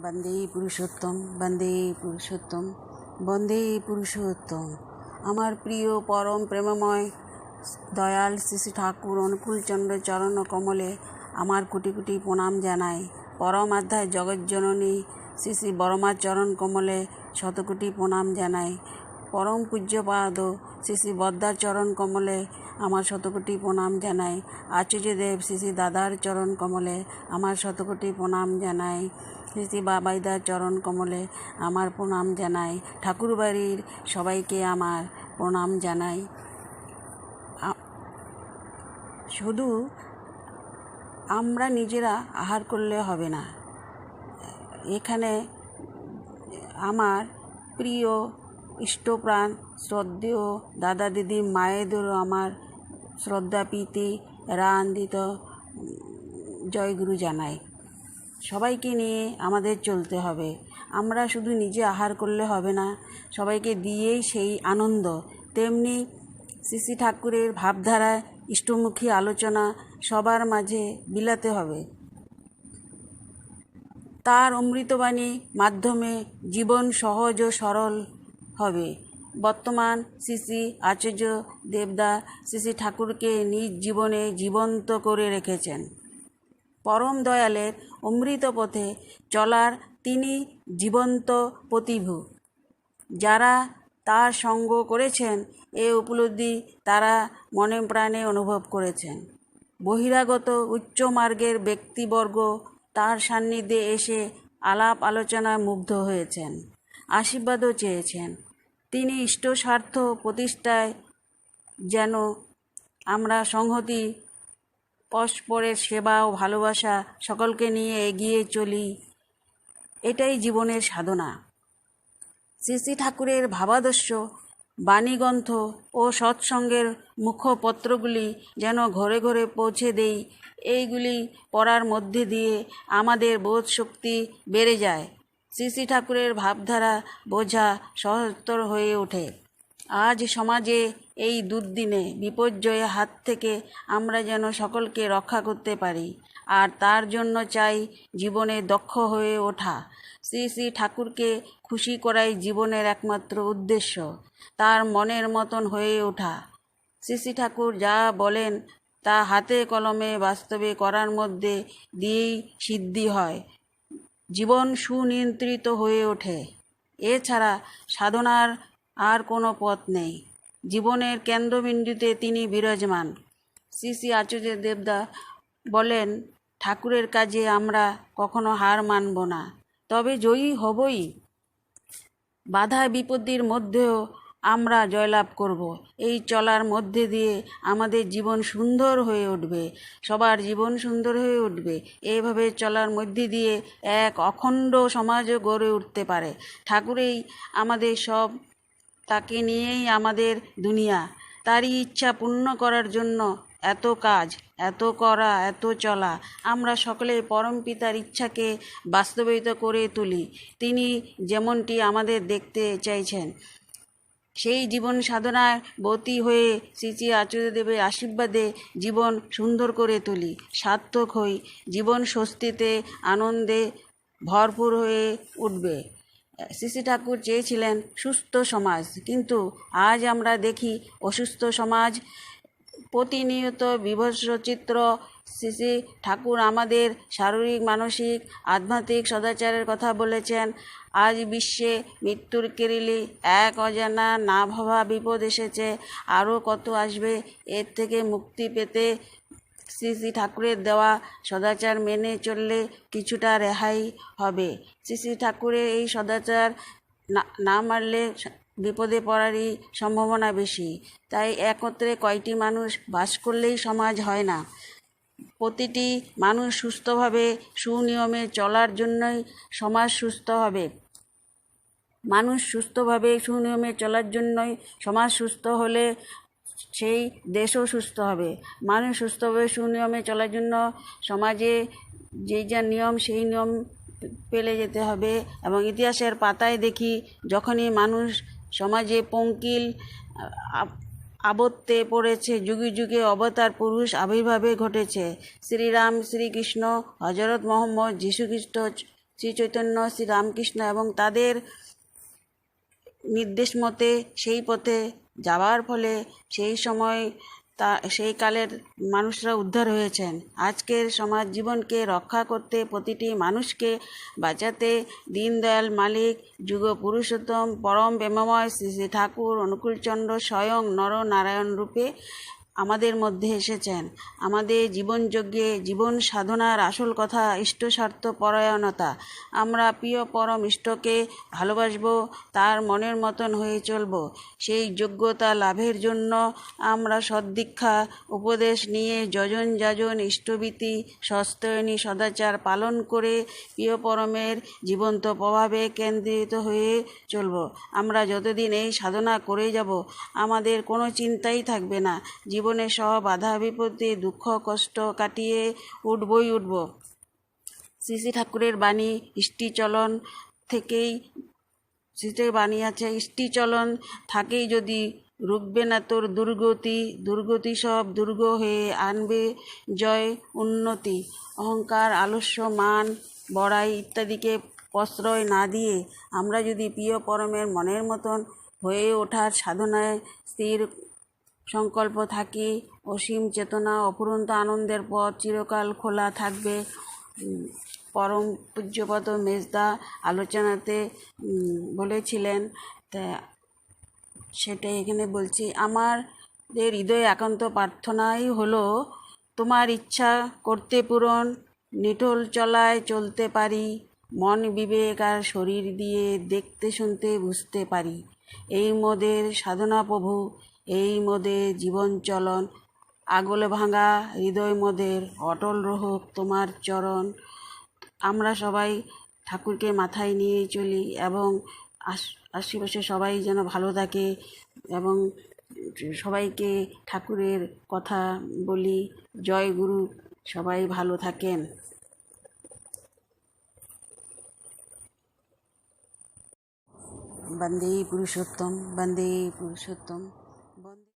বন্দে পুরুষোত্তম বন্দে পুরুষোত্তম বন্দে পুরুষোত্তম। আমার প্রিয় পরম প্রেমময় দয়াল শ্রী ঠাকুর অনুকূলচন্দ্র চরণ কমলে আমার কোটি কোটি প্রণাম জানাই পরম অধ্যায় জগজ্জননী শ্রী শ্রী বরমার চরণ কমলে শতকোটি প্রণাম জানাই পরম পূজ্যপাদ শ্রী শ্রী বদ্দার চরণ কমলে আমার শতকোটি প্রণাম জানাই। আচার্যদেব শ্রী শ্রী দাদার চরণ কমলে আমার শতকোটি প্রণাম জানাই। শ্রী শ্রী বাবাইদার চরণ কমলে আমার প্রণাম জানাই। ঠাকুরবাড়ির সবাইকে আমার প্রণাম জানাই। শুধু আমরা নিজেরা আহার করলে হবে না। এখানে আমার প্রিয় ইষ্টপ্রাণ, শ্রদ্ধেয় দাদা দিদি মায়েদেরও আমার শ্রদ্ধা, প্রীতি রানন্দিত জয়গুরু জানাই। সবাইকে নিয়ে আমাদের চলতে হবে। আমরা শুধু নিজে আহার করলে হবে না, সবাইকে দিয়েই সেই আনন্দ। তেমনি শ্রী ঠাকুরের ভাবধারায় ইষ্টমুখী আলোচনা সবার মাঝে বিলাতে হবে। তার অমৃতবাণী মাধ্যমে জীবন সহজ ও সরল হবে। বর্তমান শ্রী শ্রী আচার্য দেবদা শ্রী শ্রী ঠাকুরকে নিজ জীবনে জীবন্ত করে রেখেছেন। পরম দয়ালের অমৃত পথে চলার তিনি জীবন্ত প্রতিভু। যারা তার সঙ্গ করেছেন, এ উপলব্ধি তারা মনে প্রাণে অনুভব করেছেন। বহিরাগত উচ্চ মার্গের ব্যক্তিবর্গ তার সান্নিধ্যে এসে আলাপ আলোচনায় মুগ্ধ হয়েছেন, আশীর্বাদও চেয়েছেন। তিনি ইষ্ট স্বার্থ প্রতিষ্ঠায় যেন আমরা সংহতি, পরস্পরের সেবা ও ভালোবাসা সকলকে নিয়ে এগিয়ে চলি, এটাই জীবনের সাধনা। শ্রী শ্রী ঠাকুরের ভাবাদর্শ, বাণীগ্রন্থ ও সৎসঙ্গের মুখপত্রগুলি যেন ঘরে ঘরে পৌঁছে দেই, এইগুলি পড়ার মধ্যে দিয়ে আমাদের বোধ শক্তি বেড়ে যায়। শ্রী শ্রী ঠাকুরের ভাবধারা বোঝা সহজতর হয়ে ওঠে। আজ সমাজে এই দুর্দিনে বিপর্যয়ের হাত থেকে আমরা যেন সকলকে রক্ষা করতে পারি, আর তার জন্য চাই জীবনে দক্ষ হয়ে ওঠা। শ্রী শ্রী ঠাকুরকে খুশি করাই জীবনের একমাত্র উদ্দেশ্য, তার মনের মতন হয়ে ওঠা। শ্রী শ্রী ঠাকুর যা বলেন তা হাতে কলমে বাস্তবে করার মধ্যে দিয়েই সিদ্ধি হয়। জীবন সুনিয়ন্ত্রিত হয়ে ওঠে। এছাড়া সাধনার আর কোনো পথ নেই। জীবনের কেন্দ্রবিন্দুতে তিনি বিরাজমান। শ্রী শ্রী আচার্য দেবদা বলেন, ঠাকুরের কাজে আমরা কখনো হার মানব না। তবে জয়ী হবই। বাধা বিপত্তির মধ্যেও আমরা জয়লাভ করব। এই চলার মধ্যে দিয়ে আমাদের জীবন সুন্দর হয়ে উঠবে। সবার জীবন সুন্দর হয়ে উঠবে। এইভাবে চলার মধ্যে দিয়ে এক অখণ্ড সমাজও গড়ে উঠতে পারে। ঠাকুরেই আমাদের সব, তাকে নিয়েই আমাদের দুনিয়া। তারই ইচ্ছা পূর্ণ করার জন্য এত কাজ, এত করা, এত চলা। আমরা সকলে পরম পিতার ইচ্ছাকে বাস্তবায়িত করে তুলি। তিনি যেমনটি আমাদের দেখতে চাইছেন। সেই জীবন সাধনায় বতী হয়ে শ্রী শ্রী আচার্যদেবের আশীর্বাদে জীবন সুন্দর করে তুলি। সার্থক হই। জীবন স্বস্তিতে আনন্দে ভরপুর হয়ে উঠবে। শ্রী ঠাকুর চেয়েছিলেন সুস্থ সমাজ। কিন্তু আজ আমরা দেখি অসুস্থ সমাজ প্রতিনিয়ত বিভৎস চিত্র শ্রী ঠাকুর আমাদের শারীরিক, মানসিক, আধ্যাত্মিক সদাচারের কথা বলেছেন। আজ বিশ্বে মৃত্যুর কেরিলি এক অজানা না ভাবা বিপদ এসেছে। আরও কত আসবে এর থেকে মুক্তি পেতে শ্রী শ্রী ঠাকুরের দেওয়া সদাচার মেনে চললে কিছুটা রেহাই হবে। শ্রী শ্রী ঠাকুরের এই সদাচার না মানলে বিপদে পড়ারই সম্ভাবনা বেশি। তাই একত্রে কয়টি মানুষ বাস করলেই সমাজ হয় না। প্রতিটি মানুষ সুস্থভাবে, সুনিয়মে চলার জন্যই সমাজ সুস্থ হবে। মানুষ সুস্থভাবে, সুনিয়মে চলার জন্যই সমাজ সুস্থ হলে সেই দেশও সুস্থ হবে। মানুষ সুস্থভাবে, সুনিয়মে চলার জন্য সমাজে যেই যা নিয়ম, সেই নিয়ম পেলে যেতে হবে এবং ইতিহাসের পাতায় দেখি, যখনই মানুষ সমাজে পঙ্কিল আবত্তে পড়েছে, যুগে যুগে অবতার পুরুষ আবির্ভাবে ঘটেছে। শ্রীরাম, শ্রীকৃষ্ণ হজরত মোহাম্মদ যীশুখ্রিস্ট শ্রী চৈতন্য শ্রী রামকৃষ্ণ এবং তাদের নির্দেশ মতে সেই পথে যাওয়ার ফলে সেই সময় তা সেই কালের মানুষরা উদ্ধার হয়েছেন। আজকের সমাজ জীবনকে রক্ষা করতে প্রতিটি মানুষকে বাঁচাতে দীনদয়াল মালিক, যুগ পুরুষোত্তম, পরম প্রেমময় শ্রী শ্রী ঠাকুর, অনুকূলচন্দ্র স্বয়ং নরনারায়ণ রূপে আমাদের মধ্যে এসেছেন। আমাদের জীবনযজ্ঞে জীবন সাধনার আসল কথা ইষ্ট স্বার্থ পরায়ণতা। আমরা প্রিয় পরম ইষ্টকে ভালোবাসব, তার মনের মতন হয়ে চলব। সেই যোগ্যতা লাভের জন্য আমরা সদ্দীক্ষা, উপদেশ নিয়ে যজন যাজন ইষ্টভীতি, সস্তয়নী সদাচার পালন করে প্রিয় পরমের জীবন্ত প্রভাবে কেন্দ্রিত হয়ে চলব। আমরা যতদিন এই সাধনা করে যাব, আমাদের কোনো চিন্তাই থাকবে না। জীবনে সব বাধা বিপত্তি দুঃখ, কষ্ট কাটিয়ে উঠবই উঠব। শ্রী ঠাকুরের বাণী, ইষ্টিচলন থেকেই শ্রীটের বাণী আছে, ইষ্টিচলন থাকেই যদি রুখবে না তোর দুর্গতি দুর্গতি সব দুর্গ হয়ে আনবে জয় উন্নতি। অহংকার, আলস্য, মান, বড়াই ইত্যাদিকে প্রশ্রয় না দিয়ে আমরা যদি প্রিয় পরমের মনের মতন হয়ে ওঠার সাধনায় স্থির সংকল্প থাকি, অসীম চেতনা, অফুরন্ত আনন্দের পথ চিরকাল খোলা থাকবে। পরম পূজ্যপদ মেজদা আলোচনাতে বলেছিলেন, তা সেটাই এখানে বলছি, আমাদের হৃদয়ে একান্ত প্রার্থনাই হলো, তোমার ইচ্ছা করতে পূরণ নিটোল চলায় চলতে পারি, মন বিবেক আর শরীর দিয়ে দেখতে শুনতে বুঝতে পারি। এই মোদের সাধনা প্রভু এই মোদের জীবন চলন। আগলে ভাঙা হৃদয় মোদের অটল রোহক তোমার চরণ। আমরা সবাই ঠাকুরকে মাথায় নিয়ে চলি এবং আশ- আশেপাশে সবাই যেন ভালো থাকে এবং সবাইকে ঠাকুরের কথা বলি। জয় গুরু, সবাই ভালো থাকেন। বন্দে পুরুষোত্তম বন্দে পুরুষোত্তম।